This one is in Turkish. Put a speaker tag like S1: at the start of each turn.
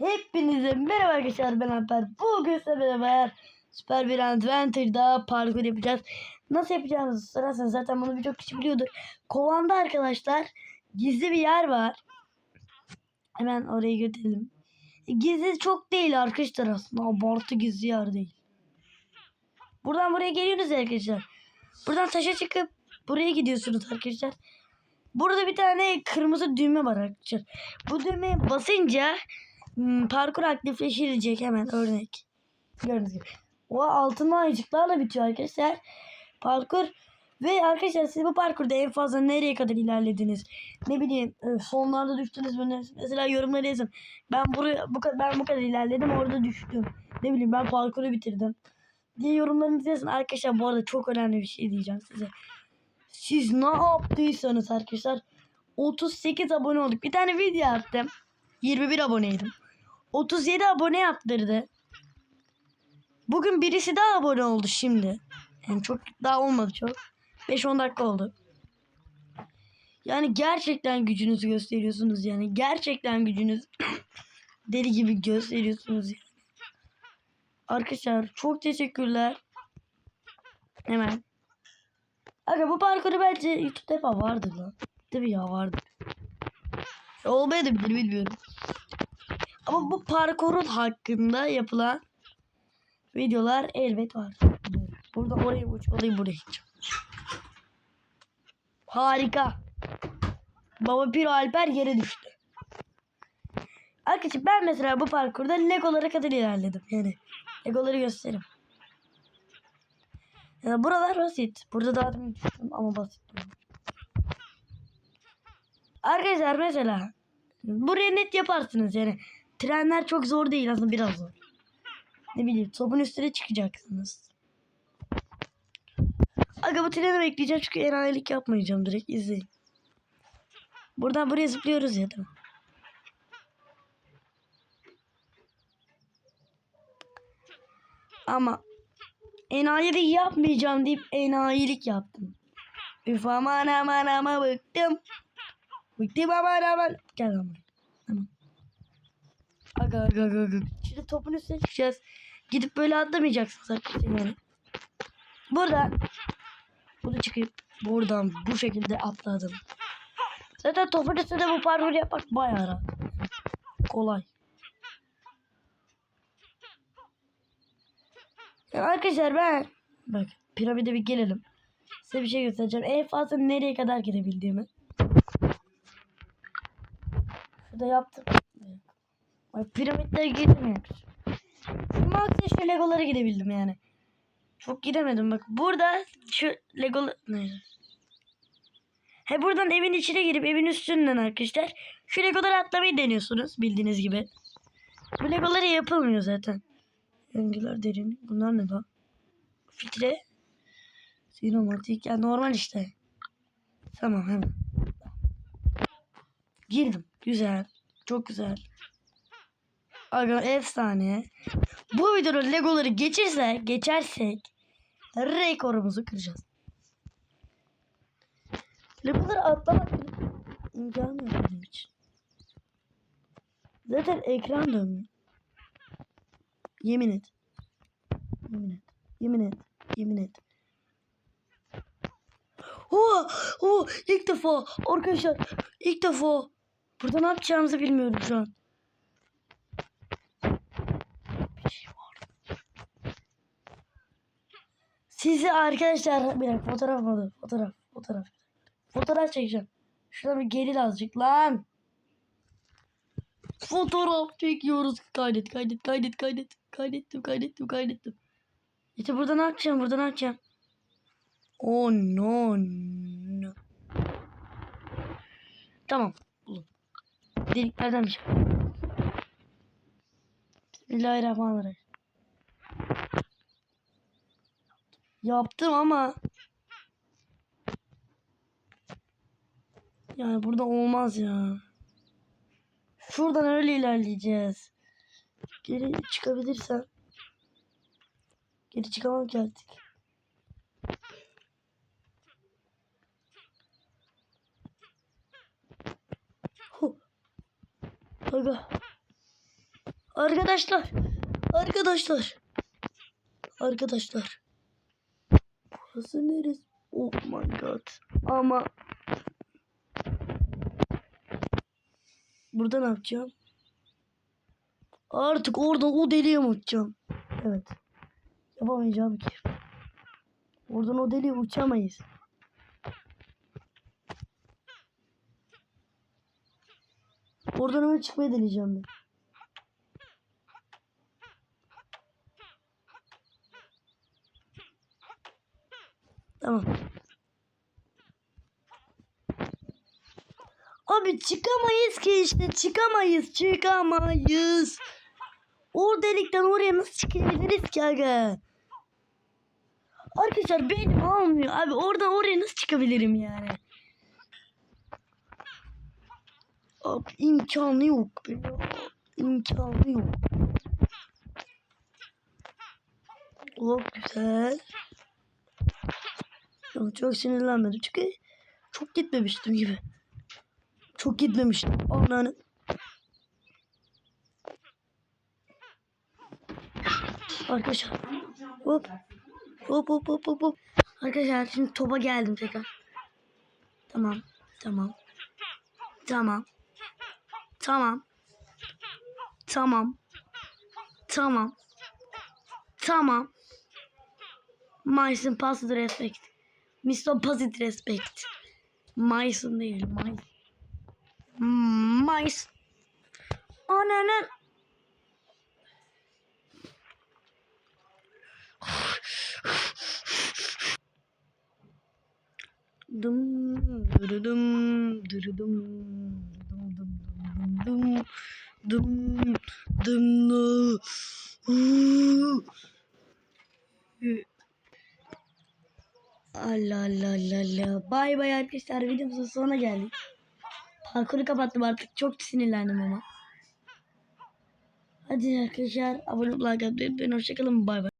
S1: Hepinize merhaba arkadaşlar ben Alper. Bugün size beraber Süper bir Adventure'da parkur yapacağız. Nasıl yapacağımızı sorarsanız zaten bunu birçok kişi biliyordur. Kovanda arkadaşlar gizli bir yer var. Hemen oraya götürelim. E, Gizli çok değil arkadaşlar aslında. Abartı gizli yer değil. Buradan buraya geliyorsunuz arkadaşlar. Buradan taşa çıkıp buraya gidiyorsunuz arkadaşlar. Burada bir tane kırmızı düğme var arkadaşlar. Bu düğmeye basınca hmm, parkur aktifleşilecek hemen örnek. Gördüğünüz gibi. O altın ayıcıklarla bitiyor arkadaşlar. Parkur ve arkadaşlar siz bu parkurda en fazla nereye kadar ilerlediniz? Ne bileyim e, sonlarda düştünüz mü? Mesela yorumlara yazın. Ben buraya bu kadar ben bu kadar ilerledim orada düştüm. Ne bileyim ben parkuru bitirdim. Diye yorumlarınızı yazın. Arkadaşlar bu arada çok önemli bir şey diyeceğim size. Siz ne yaptıysanız arkadaşlar 38 abone olduk. Bir tane video attım. 21 aboneydim. 37 abone yaptırdı. Bugün birisi daha abone oldu şimdi. Yani çok daha olmadı çok. 5-10 dakika oldu. Yani gerçekten gücünüzü gösteriyorsunuz yani. Gerçekten gücünüz deli gibi gösteriyorsunuz yani. Arkadaşlar çok teşekkürler. Hemen. Aga bu parkuru bence YouTube'da hep vardır lan. Değil mi ya vardır. Olmayabilir bilmiyorum. Ama bu parkurun hakkında yapılan videolar elbet var. Burada orayı buraya gideceğim. Harika. Baba Piro Alper yere düştü. Arkadaşlar ben mesela bu parkurda Legolara kadar ilerledim. Yani Legoları göstereyim. Ya buralar basit. Burada daha demin düştüm ama basit. Arkadaşlar mesela buraya net yaparsınız yani. Trenler çok zor değil aslında biraz zor. Ne bileyim topun üstüne çıkacaksınız. Aga bu treni bekleyeceğim çünkü enayilik yapmayacağım direkt izleyin. Buradan buraya zıplıyoruz ya mi? Ama enayilik yapmayacağım deyip enayilik yaptım. Üf aman aman aman bıktım. Bıktım aman aman. Gel. Tamam. Aga aga aga aga. Şimdi topun üstüne çıkacağız. Gidip böyle atlamayacaksınız arkadaşlar yani. Buradan. Bunu çıkıp buradan bu şekilde atladım. Zaten topun üstünde bu parkur yapmak bayağı rahat. Kolay. Ya arkadaşlar ben bak piramide bir gelelim. Size bir şey göstereceğim. En fazla nereye kadar gidebildiğimi. Şurada yaptım. Bak piramitlere girmiyorum. Şu maksimum şu legolara gidebildim yani. Çok gidemedim bak. Burada şu lego... He buradan evin içine girip evin üstünden arkadaşlar. Şu legoları atlamayı deniyorsunuz bildiğiniz gibi. Bu legoları yapılmıyor zaten. Rengiler derin. Bunlar ne lan? Filtre. Sinematik. Yani normal işte. Tamam hemen. Girdim. Güzel. Çok güzel. Aga efsane. Bu videoda legoları geçirse, geçersek rekorumuzu kıracağız. Legoları atlamak imkanı yok benim için. Zaten ekran dönmüyor. Yemin et. Yemin et. Yemin et. Yemin et. Oo, oo, ilk defa arkadaşlar ilk defa burada ne yapacağımızı bilmiyorum şu an. Bir şey var. Sizi arkadaşlar bir fotoğraf mı? Fotoğraf, fotoğraf. Fotoğraf çekeceğim. Şuradan bir geril azıcık lan. Fotoğraf çekiyoruz. Kaydet, kaydet, kaydet, kaydet. Kaydettim, kaydettim, kaydettim. İşte burada ne yapacağım, burada ne yapacağım? Oh no, no. Tamam, buldum. Deliklerden bir şey. Bismillahirrahmanirrahim. Yaptım ama yani burada olmaz ya. Şuradan öyle ilerleyeceğiz. Geri çıkabilirsem. Geri çıkamam. Huh. Aga. Arkadaşlar. Arkadaşlar. Arkadaşlar. Neresi? Oh my god. Ama Burada ne yapacağım? Artık oradan o deliğe mi uçacağım? Evet. Yapamayacağım ki. Oradan o deliğe uçamayız. Oradan hemen çıkmayı deneyeceğim ben. Tamam. Abi çıkamayız ki işte çıkamayız çıkamayız. O delikten oraya nasıl çıkabiliriz ki aga? Arkadaşlar benim almıyor abi oradan oraya nasıl çıkabilirim yani? Abi imkanı yok be ya. İmkanı yok. Oh güzel. Yok, çok sinirlenmedim çünkü çok gitmemiştim gibi. Çok gitmemiştim. Ananı. Arkadaşlar. Hop. Hop hop hop hop hop. Arkadaşlar şimdi topa geldim tekrar. Tamam. Tamam. Tamam. Tamam. Tamam. Tamam. Tamam. Myson passive respect. Mr. Passive respect. Myson değil. Myson. Myson. Ananın. Dırıdım dım dım dım dım dım dım Allah Allah Allah Allah. Bay bay arkadaşlar videomuzun sonuna geldik. Parkuru kapattım artık çok sinirlendim ama. Hadi arkadaşlar abone olmayı like atmayı unutmayın. Hoşçakalın bay bay.